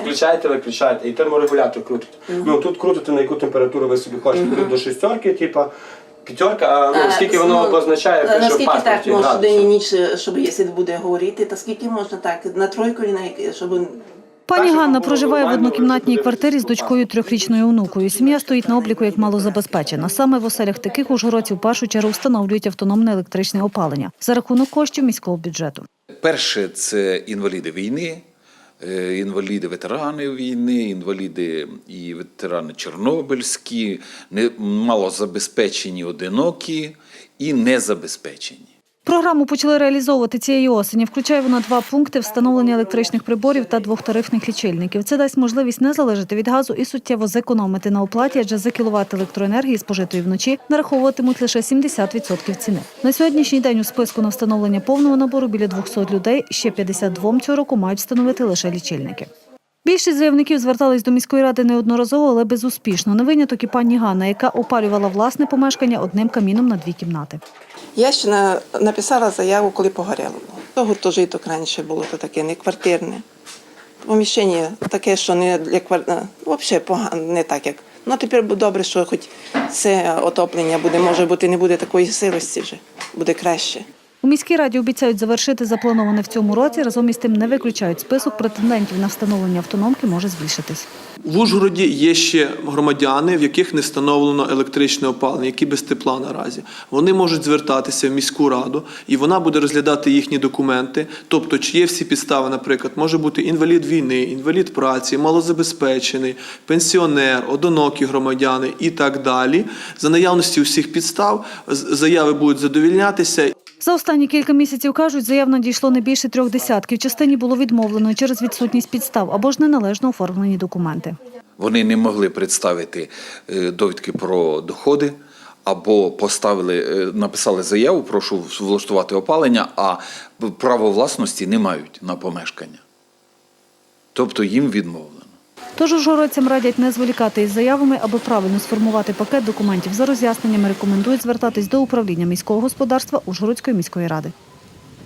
Включаєте, виключаєте, і терморегулятор крутите. Ну тут крутите на яку температуру ви собі хочете. Тут до шістерки, типа п'ятерка, а ну, скільки воно позначає, пише в Наскільки так паспорті може градусів. день і ніч, щоб якщо буде говорити, то скільки можна так, на тройку і на яке, щоб Пані Ганна проживає в однокімнатній квартирі з дочкою трьохрічною онукою. Сім'я стоїть на обліку як малозабезпечена. Саме в оселях таких ужгородців в першу чергу встановлюють автономне електричне опалення за рахунок коштів міського бюджету. Перше це інваліди війни, інваліди ветерани війни, інваліди і ветерани Чорнобильські, немало малозабезпечені одинокі і незабезпечені. Програму почали реалізовувати цієї осені. Включає вона два пункти встановлення електричних приборів та двохтарифних лічильників. Це дасть можливість не залежати від газу і суттєво зекономити на оплаті, адже за кіловат електроенергії, спожитої вночі, нараховуватимуть лише 70% ціни. На сьогоднішній день у списку на встановлення повного набору біля 200 людей. Ще 52 цього року мають встановити лише лічильники. Більшість заявників звертались до міської ради неодноразово, але безуспішно. Не виняток і пані Ганна, яка опалювала власне помешкання одним каміном на дві кімнати. Я ще написала заяву, коли погоріло. То гуртожиток раніше було, то таке не квартирне. Поміщення таке, що не для квартири, взагалі погано, не так як. Ну тепер добре, що хоч це отоплення буде, може бути, не буде такої сирості вже, буде краще. У міській раді обіцяють завершити заплановане в цьому році. Разом із тим не виключають список претендентів на встановлення автономки може збільшитись. В Ужгороді є ще громадяни, в яких не встановлено електричне опалення, які без тепла наразі. Вони можуть звертатися в міську раду, і вона буде розглядати їхні документи. Тобто, чи є всі підстави, наприклад, може бути інвалід війни, інвалід праці, малозабезпечений, пенсіонер, одинокі громадяни і так далі. За наявності усіх підстав заяви будуть задовільнятися. За останні кілька місяців кажуть, заяв надійшло не більше трьох десятків. Частині було відмовлено через відсутність підстав або ж неналежно оформлені документи. Вони не могли представити е, довідки про доходи. Або поставили, е, написали заяву, прошу влаштувати опалення, а право власності не мають на помешкання. Тобто їм відмовлено. Тож ужгородцям радять не зволікати із заявами, аби правильно сформувати пакет документів. За роз'ясненнями рекомендують звертатись до управління міського господарства Ужгородської міської ради.